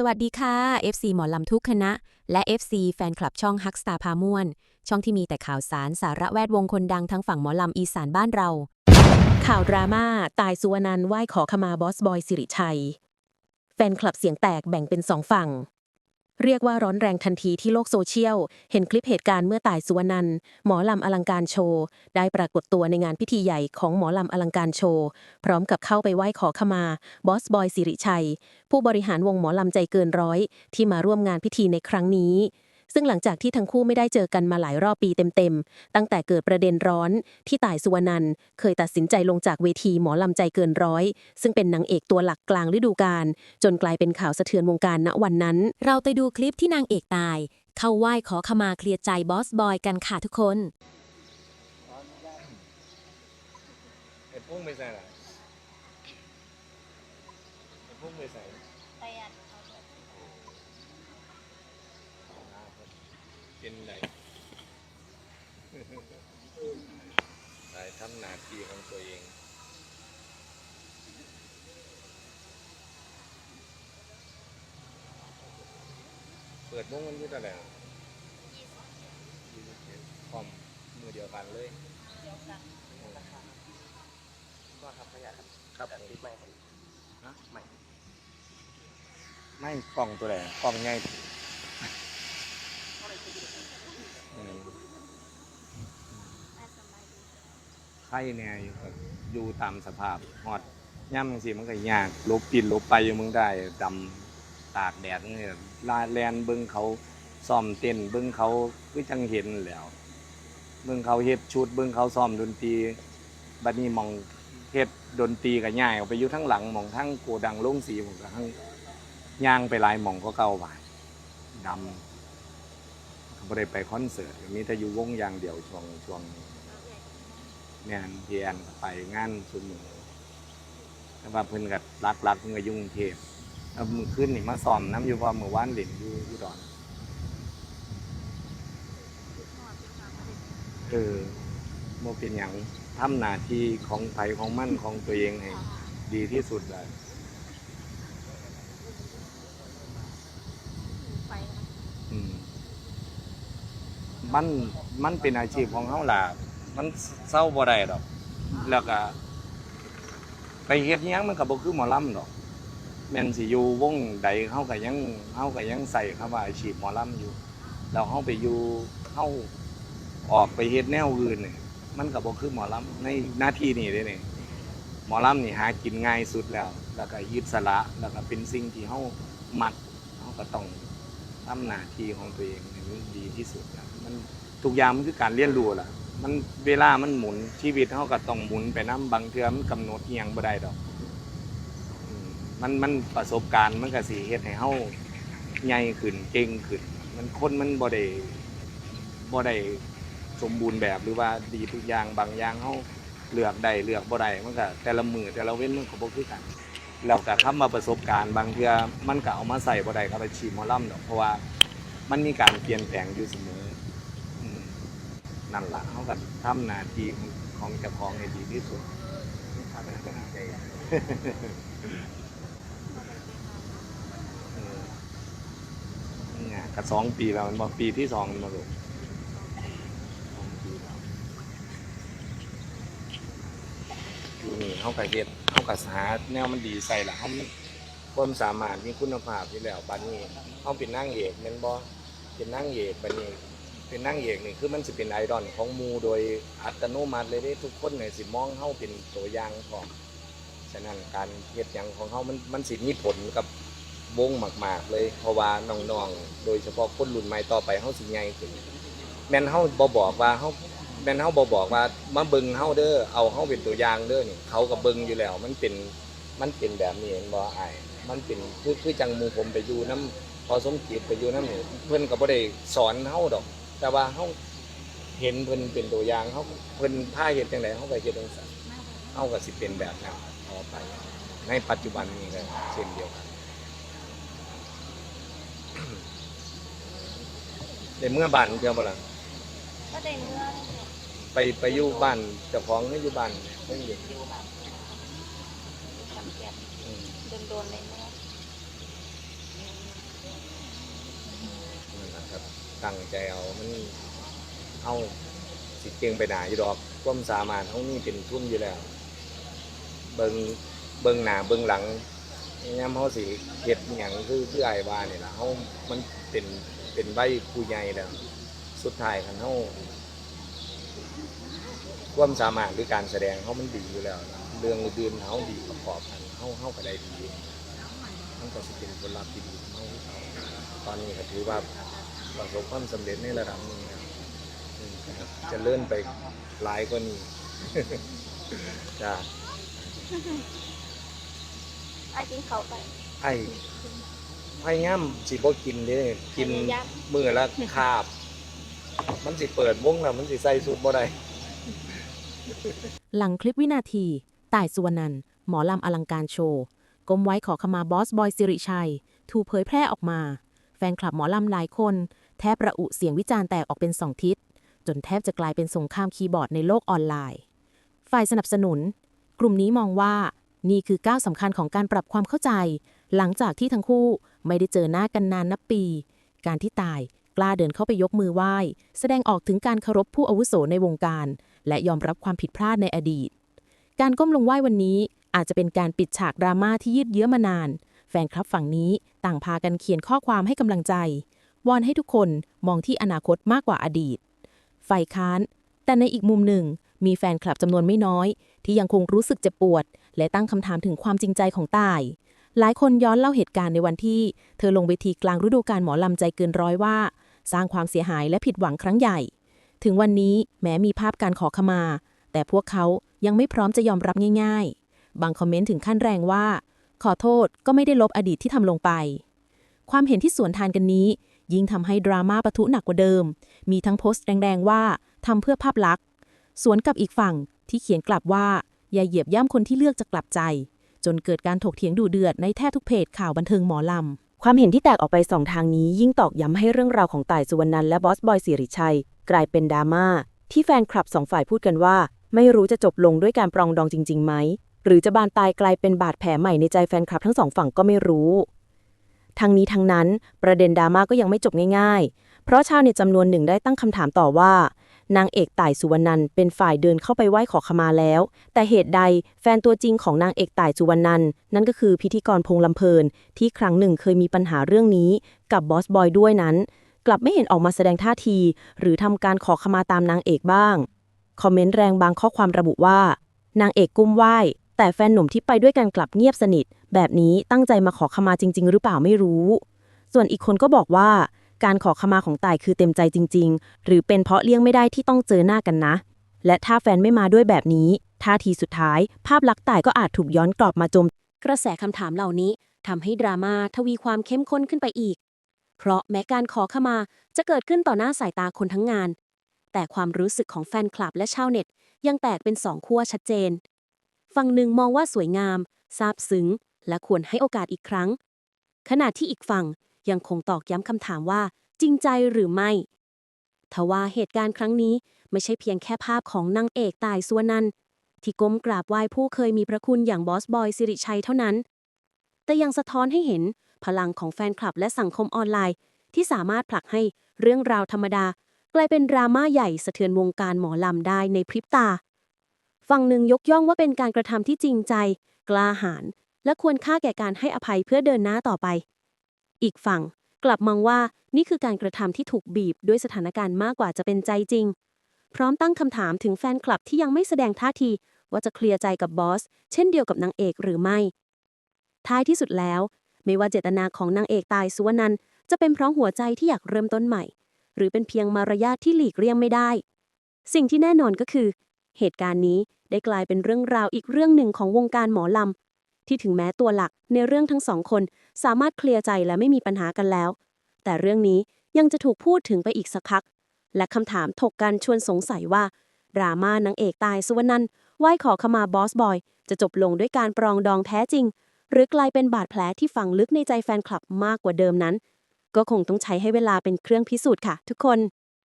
สวัสดีค่ะ FC หมอลำทุกคณะ และ FC แฟนคลับช่องฮักสตาพาม่วน ช่องที่มีแต่ข่าวสารสาระแวดวงคนดังทั้งฝั่งหมอลำอีสานบ้านเรา ข่าวดราม่าตายสุวรรณันท์ไหว้ขอขมาบอสบอยสิริชัย แฟนคลับเสียงแตกแบ่งเป็นสองฝั่ง เรียกว่าร้อนแรงทันทีที่โลกโซเชียล เห็นคลิปเหตุการณ์เมื่อตายสุวรรณันหมอลำอลังการโชว์ ได้ปรากฏตัวในงานพิธีใหญ่ของหมอลำอลังการโชว์ พร้อมกับเข้าไปไหว้ขอขมา บอสบอยสิริชัย ผู้บริหารวงหมอลำใจเกินร้อย ที่มาร่วมงานพิธีในครั้งนี้ ซึ่งหลังจากที่ทั้งคู่ไม่ได้เจอกันมาหลายรอบปีเต็มๆ ตั้งแต่เกิดประเด็นร้อนที่ต่ายสุวรรณันท์เคยตัดสินใจลงจากเวทีหมอลำใจเกินร้อย ซึ่งเป็นนางเอกตัวหลักกลางฤดูกาลจนกลายเป็นข่าวสะเทือนวงการณวันนั้น เราไปดูคลิปที่นางเอกตาย เข้าไหว้ขอขมาเคลียร์ใจบอสบอยกันค่ะทุกคนไอ้พุ่งไปใส่ละไอ้พุ่งไปใส่ไปอันเอาเถอะ หน้าเพิ่น เป็นไรสายทำหน้าที่ของตัวเองเปิดวงวันที่เท่าไหร่อะยี่สิบเจ็ดคอมมือเดียวกันเลยเดี๋ยวกันก็ครับขยะครับครับแต่ติดไม่ครับฮะไม่ ไม่กล่องตัวไหนกล่องไงอืม น่าสบายดี ไข่เนี่ยอยู่กับอยู่ตามสภาพฮอดย่ำสิมันก็ยากลบปิดลบไปอยู่มึงได้ดำตากแดดเนี่ยลาแลนเบิ้งเขาซ้อมเต้นเบิ้งเขาคือจังเห็นแล้วเบิ้งเขาเฮ็ดชุดเบิ้งเขาซ้อมดนตรีบัดนี้มองเฮ็ดดนตรีก็ย้ายออกไปอยู่ทั้งหลังมองทั้งโกดังโล่งสีมก็ทั้งย่างไปหลายมองก็เก่าไปดำบ่ได้ไปคอนเสิร์ตมีแต่อยู่วงอย่างเดียวช่วงช่วง งานเพียนไปงานสุมือแต่ว่าเพิ่นกับรักรักเพิ่นก็อยุ่งเทพแล้วมือขึ้นนี่มาซ้อมน้ำอยู่เพอมือว่านเหล่นอยู่อยู่ดอนเออโมเป็นอย่างทำหน้าที่ของไผของมั่นของตัวเองให้ดีที่สุดเลยมมันมันเป็นอาชีพของเขาล่ะ มันเศร้าบ่ได้ดอก แล้วก็ไปเฮ็ดหยังมันก็บ่คือหมอลำดอกแม่นสิอยู่วงใดเฮาก็ยังเฮาก็ยังใส่คำว่าอาชีพหมอลำอยู่แล้วเฮาไปอยู่เฮาออกไปเฮ็ดแนวอื่นนี่มันก็บ่คือหมอลำในหน้าที่นี่เด้นี่หมอลำนี่หากินง่ายสุดแล้ว แล้วก็อิสระแล้วก็เป็นสิ่งที่เฮามักเฮาก็ต้องทำหน้าที่ของตัวเองให้มันดีที่สุดนะมันทุกอย่างมันคือการเรียนรู้ล่ะ มันเวลามันหมุนชีวิตเขาก็ต้องหมุนไปน้ำบางเทือมันกำหนดเอียงบ่ได้ดอกอืมมันมันประสบการณ์มันก็สิเฮ็ดให้เฮาใหญ่ขึ้นเก่งขึ้น มันคนมันบ่ได้บ่ได้สมบูรณ์แบบหรือว่าดีทุกอย่างบางอย่างเฮาเลือกได้เลือกบ่ได้มันก็แต่ละมือแต่ละเว้นมันก็บ่คือกัน แล้วก็คำว่าประสบการณ์บางเทื่อมันก็เอามาใส่บ่ได้กับอาชีพหมอลำดอกเพราะว่ามันมีการเปลี่ยนแปลงอยู่เสมอ นั่นแหละเขาก็ทำหน้าที่ของเจ้าของให้ดีที่สุดทำเป็นใจเนี่ยก็สองปีแล้วมันบอกปีที่สองมันมาลูกสองปีแล้วอยู่นี่เขาก็เฮ็ดเขาก็หาแนวมันดีใส่ละเขามีความสามารถมีคุณภาพที่แล้วบัดนี้เขาเป็นนางเอกแม่นบ่เป็นนางเอกบัดนี้ เป็นนางเอกนี่คือมันสิเป็นไอดอลของมูโดยอัตโนมัติเลยเด้ทุกคนเนี่ยสิมองเฮาเป็นตัวอย่างของฉะนั้นการเฮ็ดหยังของเฮามันมันสิมีผลกับวงมาก ๆ เลย เพราะว่าน้องๆโดยเฉพาะคนรุ่นใหม่ต่อไปเฮาสิใหญ่ขึ้นแม่นเฮาบ่บอกว่าเฮาแม่นเฮาบ่บอกว่ามาเบิ่งเฮาเด้อเอาเฮาเป็นตัวอย่างเด้อนี่เขาก็เบิ่งอยู่แล้ว มันเป็นมันเป็นแบบนี้เห็นบ่อ้มันเป็นคือคือจังมูผมไปอยู่นํพอสมจิตไปอยู่นำนี่เพิ่อนก็บ่ได้สอนเฮาดอก แต่ว่าเขาเห็นเพิ่นเป็นตัวอย่างเขาเพิ่นท่าเห็นจังไดเขาก็เฮ็ดจังซั่นเขาก็สิเป็นแบบนั้นต่อไป ในปัจจุบันนี้ก็เช่นเดียวกันในเมื่อบ้านเดียวบ่ล่ะก็ได้เมื่อไปไปอยู่บ้านเจ้าของหรืออยู่บ้านเพิ่นอยู่อยู่แบบขอนแก่นอืมโดนๆเลยเมื่อครับ ตั้งใจเอามันเอาสิเก่งไปหนาอยู่ดอกความสามารถเขานี่เป็นทุ่มอยู่แล้ว เบิงเบิงหนาเบิงหลังยามเฮาสิเฮ็ดหยังคือคือไอ้ว่านี่ละเฮามันเป็นเป็นใบผู้ใหญ่แล้ว สุดท้ายคันเฮาความสามารถหรือการแสดงเฮามันดีอยู่แล้วนะเรื่องอื่นเฮาดีประกอบกันเฮาเฮาก็ได้ดีมันก็สิเป็นผลลัพธ์ที่ดีเฮาตอนนี้ก็ถือว่า ประสบความสำเร็จในระดับหนึงแล้วอืมครับจะเลื่อนไปหลายกว่านี้ จ้าไอ้กินเขาวไป ไอ้พยายามสิบ่กินเด้กินพยายาม มื้อละคาบ มันสิเปิดวงแล้วมันสิใส่สุดบ่ได้ หลังคลิปวินาที ต่ายสุวรรณันท์หมอลำอลังการโชว์ก้มไว้ขอขมาบอสบอยสิริชัย ถูกเผยแพร่ออกมา แฟนคลับหมอลำหลายคน แทบระอุเสียงวิจารณ์แตกออกเป็นสองทิศ จนแทบจะกลายเป็นสงครามคีย์บอร์ดในโลกออนไลน์ ฝ่ายสนับสนุน กลุ่มนี้มองว่านี่คือก้าวสำคัญของการปรับความเข้าใจ หลังจากที่ทั้งคู่ไม่ได้เจอหน้ากันนานนับปี การที่ตายกล้าเดินเข้าไปยกมือไหว้ แสดงออกถึงการเคารพผู้อาวุโสในวงการ และยอมรับความผิดพลาดในอดีต การก้มลงไหว้วันนี้อาจจะเป็นการปิดฉากดราม่าที่ยืดเยื้อมานาน แฟนคลับฝั่งนี้ต่างพากันเขียนข้อความให้กำลังใจ วอนให้ทุกคนมองที่อนาคตมากกว่าอดีต ฝ่ายค้าน แต่ในอีกมุมหนึ่ง มีแฟนคลับจำนวนไม่น้อย ที่ยังคงรู้สึกเจ็บปวด และตั้งคำถามถึงความจริงใจของตาย หลายคนย้อนเล่าเหตุการณ์ในวันที่ เธอลงเวทีกลางฤดูกาลหมอลำใจเกินร้อยว่า สร้างความเสียหายและผิดหวังครั้งใหญ่ ถึงวันนี้แม้มีภาพการขอขมา แต่พวกเขายังไม่พร้อมจะยอมรับง่าย ๆ บางคอมเมนต์ถึงขั้นแรงว่า ขอโทษก็ไม่ได้ลบอดีตที่ทำลงไป ความเห็นที่สวนทานกันนี้ ยิ่งทำให้ดราม่าปะทุหนักกว่าเดิม มีทั้งโพสต์แรงๆว่าทำเพื่อภาพลักษณ์ สวนกับอีกฝั่งที่เขียนกลับว่า อย่าเหยียบย่ำคนที่เลือกจะกลับใจ จนเกิดการถกเถียงดูเดือดในแทบทุกเพจข่าวบันเทิงหมอลำ ความเห็นที่แตกออกไปสองทางนี้ ยิ่งตอกย้ำให้เรื่องราวของต่ายสุวรรณันและบอสบอยสิริชัย กลายเป็นดราม่าที่แฟนคลับสองฝ่ายพูดกันว่า ไม่รู้จะจบลงด้วยการปรองดองจริงๆไหมหรือจะบานปลายกลายเป็นบาดแผลใหม่ในใจแฟนคลับทั้งสองฝั่งก็ไม่รู้ ทั้งนี้ทั้งนั้น ประเด็นดราม่าก็ยังไม่จบง่ายๆ เพราะชาวเน็ตจำนวนหนึ่งได้ตั้งคำถามต่อว่า นางเอกต่ายสุวรรณันเป็นฝ่ายเดินเข้าไปไหว้ขอขมาแล้ว แต่เหตุใดแฟนตัวจริงของนางเอกต่ายสุวรรณันนั่นก็คือพิธีกรพงลำเพลิน ที่ครั้งหนึ่งเคยมีปัญหาเรื่องนี้ กับบอสบอยด้วยนั้น กลับไม่เห็นออกมาแสดงท่าที หรือทำการขอขมาตามนางเอกบ้างคอมเมนต์แรงบางข้อความระบุว่า นางเอกกุ้มไหว้ แต่แฟนหนุ่มที่ไปด้วยกันกลับเงียบสนิท แบบนี้ตั้งใจมาขอขมาจริง ๆ หรือเปล่าไม่รู้ ส่วนอีกคนก็บอกว่าการขอขมาของต่ายคือเต็มใจจริง ๆ หรือเป็นเพราะเลี่ยงไม่ได้ที่ต้องเจอหน้ากันนะ และถ้าแฟนไม่มาด้วยแบบนี้ท่าทีสุดท้าย ภาพลักษณ์ต่ายก็อาจถูกย้อนกลับมาโจม กระแสคำถามเหล่านี้ทำให้ดราม่าทวีความเข้มข้นขึ้นไปอีก เพราะแม้การขอขมาจะเกิดขึ้นต่อหน้าสายตาคนทั้งงาน แต่ความรู้สึกของแฟนคลับและชาวเน็ต ยังแตกเป็นสองขั้วชัดเจน ฝั่งหนึ่งมองว่าสวยงาม ซาบซึ้ง และควรให้โอกาสอีกครั้ง ขณะที่อีกฝั่งยังคงตอกย้ำคำถามว่า จริงใจหรือไม่ทว่าเหตุการณ์ครั้งนี้ไม่ใช่เพียงแค่ภาพของนางเอกตายส่วนนั้นที่ก้มกราบไหว้ผู้เคยมีพระคุณอย่างบอสบอยสิริชัยเท่านั้น แต่ยังสะท้อนให้เห็นพลังของแฟนคลับและสังคมออนไลน์ ที่สามารถผลักให้เรื่องราวธรรมดา กลายเป็นดราม่าใหญ่สะเทือนวงการหมอลำได้ในพริบตา ฝั่งหนึ่งยกย่องว่าเป็นการกระทำที่จริงใจ กล้าหาญและควรค่าแก่การให้อภัยเพื่อเดินหน้าต่อไป อีกฝั่งกลับมองว่านี่คือการกระทำที่ถูกบีบด้วยสถานการณ์มากกว่าจะเป็นใจจริง พร้อมตั้งคำถามถึงแฟนคลับที่ยังไม่แสดงท่าที ว่าจะเคลียร์ใจกับบอส เช่นเดียวกับนางเอกหรือไม่ ท้ายที่สุดแล้ว ไม่ว่าเจตนาของนางเอกตายสุวรรณันจะเป็นเพราะหัวใจที่อยากเริ่มต้นใหม่ หรือเป็นเพียงมารยาทที่หลีกเลี่ยงไม่ได้ สิ่งที่แน่นอนก็คือ เหตุการณ์นี้ได้กลายเป็นเรื่องราวอีกเรื่องหนึ่งของวงการหมอลำ ที่ถึงแม้ตัวหลักในเรื่องทั้งสองคนสามารถเคลียร์ใจและไม่มีปัญหากันแล้ว แต่เรื่องนี้ยังจะถูกพูดถึงไปอีกสักพัก และคำถามถกกันชวนสงสัยว่าดราม่านางเอกตายสุวรรณันท์ไหว้ขอขมาบอสบอย จะจบลงด้วยการปรองดองแท้จริง หรือกลายเป็นบาดแผลที่ฝังลึกในใจแฟนคลับมากกว่าเดิมนั้น ก็คงต้องใช้ให้เวลาเป็นเครื่องพิสูจน์ค่ะ ทุกคน